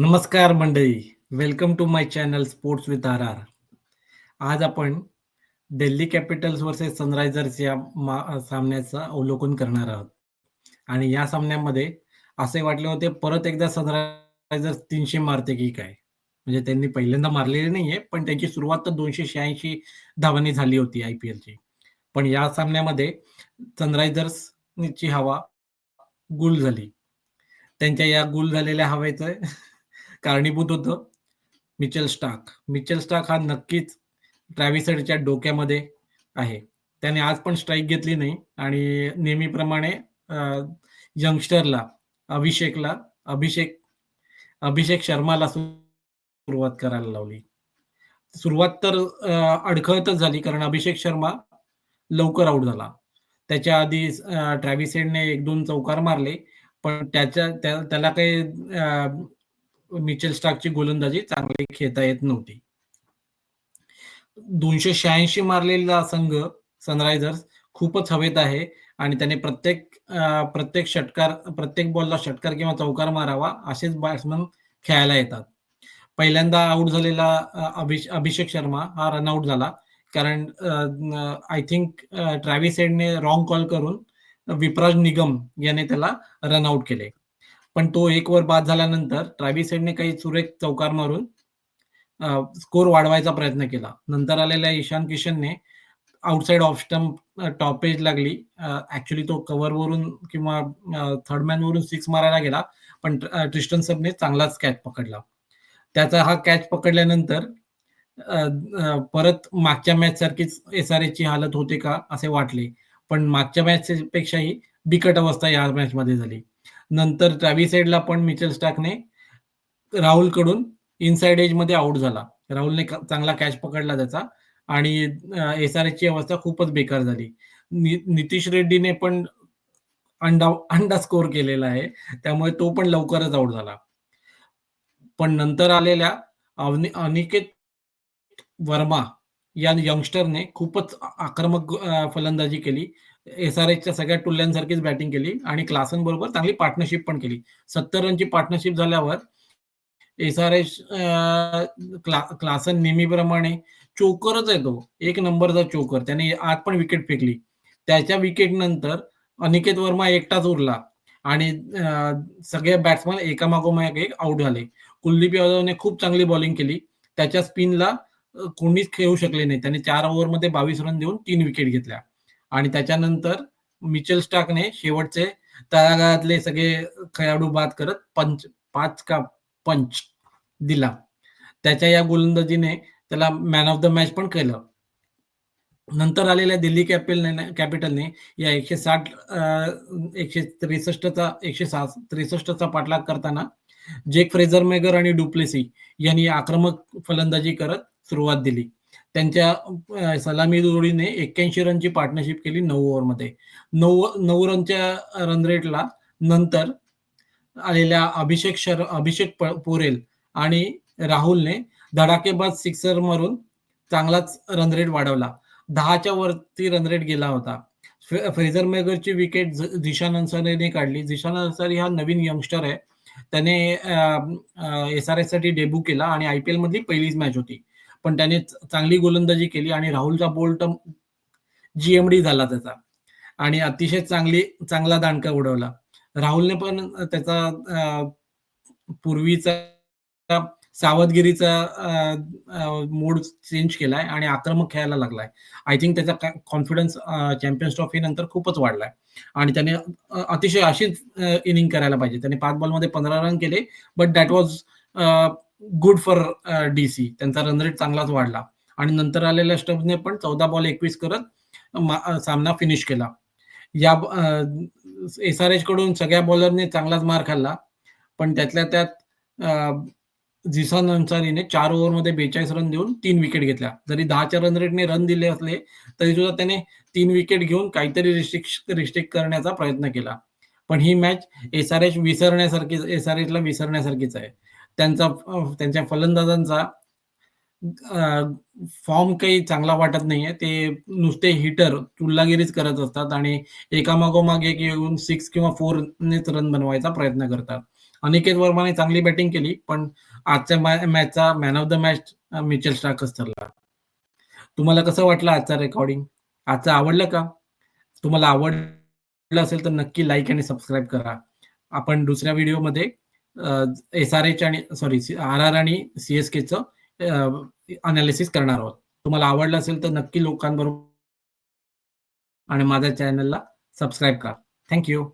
नमस्कार मंडळी. Welcome to my channel sports with R R आज आपण दिल्ली कॅपिटल्स वर्सेस सनरायझर्स या मा- सामन्याचं अवलोकन करणार आहोत. आणि या सामन्यामध्ये असे वाटले होते परत एकदा सनरायझर्स तीनशे मारते की काय? म्हणजे त्यांनी पहिल्यांदा मारलेली नाहीये पण त्यांची सुरुवात तर दोनशे शहाऐंशी धावांनी झाली होती आय पी एलची पण या सामन्यामध्ये सनरायझर्सची हवा गुल झाली. त्यांच्या या गुल झालेल्या हवेचं कारणीभूत होतं. मिचेल स्टाक मिचेल स्टाक हा नक्कीच ट्रॅव्हिसडच्या डोक्यामध्ये आहे. त्याने आज पण स्ट्राईक घेतली नाही आणि नेहमीप्रमाणे यंगस्टरला अभिषेकला अभिषेक अभिषेक शर्माला सुरुवात करायला लावली. सुरुवात तर अडखळतच झाली कारण अभिषेक शर्मा लवकर आऊट झाला. त्याच्या आधी ट्रॅव्हिसेडने एक दोन चौकार मारले पण त्याच्या त्याला काही मिचेल स्टार्कची गोलंदाजी चांगली खेळता येत नव्हती. दोनशे शहाऐंशी मारलेला संघ सनरायझर्स खूपच हवेत आहे आणि त्याने प्रत्येक प्रत्येक षटकार प्रत्येक बॉलला षटकार किंवा चौकार मारावा असेच बॅट्समन खेळायला येतात. पहिल्यांदा आऊट झालेला अभिष अभिषेक शर्मा हा रनआउट झाला. कारण आय थिंक ट्रॅव्हिस हेडने रॉंग कॉल करून विपराज निगम याने त्याला रनआउट केले. पण तो एक वर बाद झाल्यानंतर ट्रॅव्हिस हेडने काही सुरेख चौकार मारून स्कोर वाढवायचा प्रयत्न केला. नंतर आलेल्या ईशान किशनने outside off stump top edge लागली. ऍक्च्युली तो कव्हरवरून किंवा थर्ड मॅन वरून सिक्स मारायला गेला पण ट्रिस्टन सबने चांगलाच कॅच पकडला. त्याचा हा कॅच पकडल्यानंतर परत मागच्या मॅच सारखीच एस आर ची हालत होते का असे वाटले. पण मागच्या मॅच पेक्षाही बिकट अवस्था या मॅच मध्ये झाली. नंतर ट्रॅव्हिस हेडला पण मिचेल स्टाकने राहुलकडून इनसाइड एजमध्ये आउट झाला. राहुलने चांगला कॅच पकडला त्याचा. आणि एस आर ची अवस्था खूपच बेकार झाली. नि- नितीश रेड्डीने पण अंडा अंडा स्कोर केलेला आहे. त्यामुळे तो पण लवकरच आउट झाला. पण नंतर आलेल्या अनिकेत वर्मा या यंगस्टरने खूपच आक्रमक फलंदाजी केली. एस आर एचच्या सगळ्या टुल्ल्यांसारखीच बॅटिंग केली आणि क्लासन बरोबर चांगली पार्टनरशिप पण केली. सत्तर रनची पार्टनरशिप झाल्यावर एस आर एच क्लासन नेहमीप्रमाणे चोकरच आहे तो. एक नंबरचा चोकर त्याने आज पण विकेट फेकली. त्याच्या विकेट नंतर अनिकेत वर्मा एकटाच उरला आणि सगळे बॅट्समन एकामागोमाग एक आउट झाले. कुलदीप यादवने खूप चांगली बॉलिंग केली. त्याच्या स्पिनला कोणीच खेळू शकले नाही. त्याने चार ओव्हरमध्ये बावीस रन देऊन तीन विकेट घेतल्या. आणि त्याच्यानंतर मिचेल स्टाकने शेवटचे तळागाळातले सगळे खेळाडू बाद करत पंच पाच का पंच दिला. त्याच्या या गोलंदाजीने त्याला मॅन ऑफ द मॅच पण केलं. नंतर आलेल्या दिल्ली कॅपिटल कॅपिटलने या एकशे साठ एकशे त्रेसष्टचा एकशे सात त्रेसष्टचा पाठलाग करताना जेक फ्रेझर मेगर आणि डुप्लेसी यांनी आक्रमक फलंदाजी करत सुरुवात दिली. त्यांच्या सलामी जोडीने एक्क्याऐंशी रनची पार्टनरशिप केली नऊ ओव्हरमध्ये नऊ नऊ रनच्या रन रेटला नंतर आलेल्या अभिषेक शर अभिषेक प- पोरेल आणि राहुलने धडाकेबाज सिक्सर मारून चांगलाच रन रेट वाढवला. दहाच्या वरती रन रेट गेला होता. फ्रेझर मेगरची विकेट झिशान अन्सारीने काढली. झिशान अन्सारी हा नवीन यंगस्टर आहे. त्याने एस आर एससाठी डेब्यू केला आणि आय पी एल मधली पहिलीच मॅच होती. पण त्याने चांगली गोलंदाजी केली आणि राहुलचा बोल्ट जीएमडी झाला त्याचा. आणि अतिशय चांगली चांगला दांडका उडवला. राहुलने पण त्याचा पूर्वीचा सावधगिरीचा मोड चेंज केलाय आणि आक्रमक खेळायला लागलाय. आय थिंक त्याचा कॉन्फिडन्स चॅम्पियन्स ट्रॉफी नंतर खूपच वाढलाय. आणि त्याने अतिशय अशीच इनिंग करायला पाहिजे. त्याने पाच बॉलमध्ये पंधरा रन केले but that was good for DC त्यांचा रन रेट चांगलाच वाढला. आणि नंतर आलेल्या स्टम्पने पण चौदा बॉल एकवीस करत सामना फिनिश केला. या एस आर एच कडून सगळ्या बॉलरने चांगलाच मार खाल्ला. पण त्यातल्या त्यात अं, झिसान अन्सारीने चार ओव्हरमध्ये बेचाळीस रन देऊन तीन विकेट घेतल्या. जरी दहाच्या रन रेटने रन दिले असले तरी सुद्धा त्याने तीन विकेट घेऊन काहीतरी रिस्ट्रिक्ट रिस्ट्रिक्ट करण्याचा प्रयत्न केला. पण ही मॅच एस आर एच विसरण्यासारखी एस आर एचला विसरण्यासारखीच आहे. त्यांचा त्यांच्या फलंदाजांचा फॉर्म काही चांगला वाटत नाहीये. ते नुसते हिटर चुल्लागिरीच करत असतात आणि एकामागोमाग एक येऊन सिक्स किंवा फोरनेच रन बनवायचा प्रयत्न करतात. अनिकेत वर्माने चांगली बॅटिंग केली, पण आजच्या मॅचचा man of the match Mitchell स्टार्कच ठरला. तुम्हाला कसं वाटलं आजचा रेकॉर्डिंग? आजचं आवडलं का? तुम्हाला आवडलं असेल तर नक्की लाईक आणि सबस्क्राईब करा. आपण दुसऱ्या व्हिडिओमध्ये एस-आर-एच आणि सॉरी आर-आर आणि सी-एस-केचं अनालिसिस करणार आहोत. तुम्हाला आवडलं असेल तर नक्की लोकांबरोबर आणि माझ्या चॅनलला सबस्क्राईब करा. Thank you.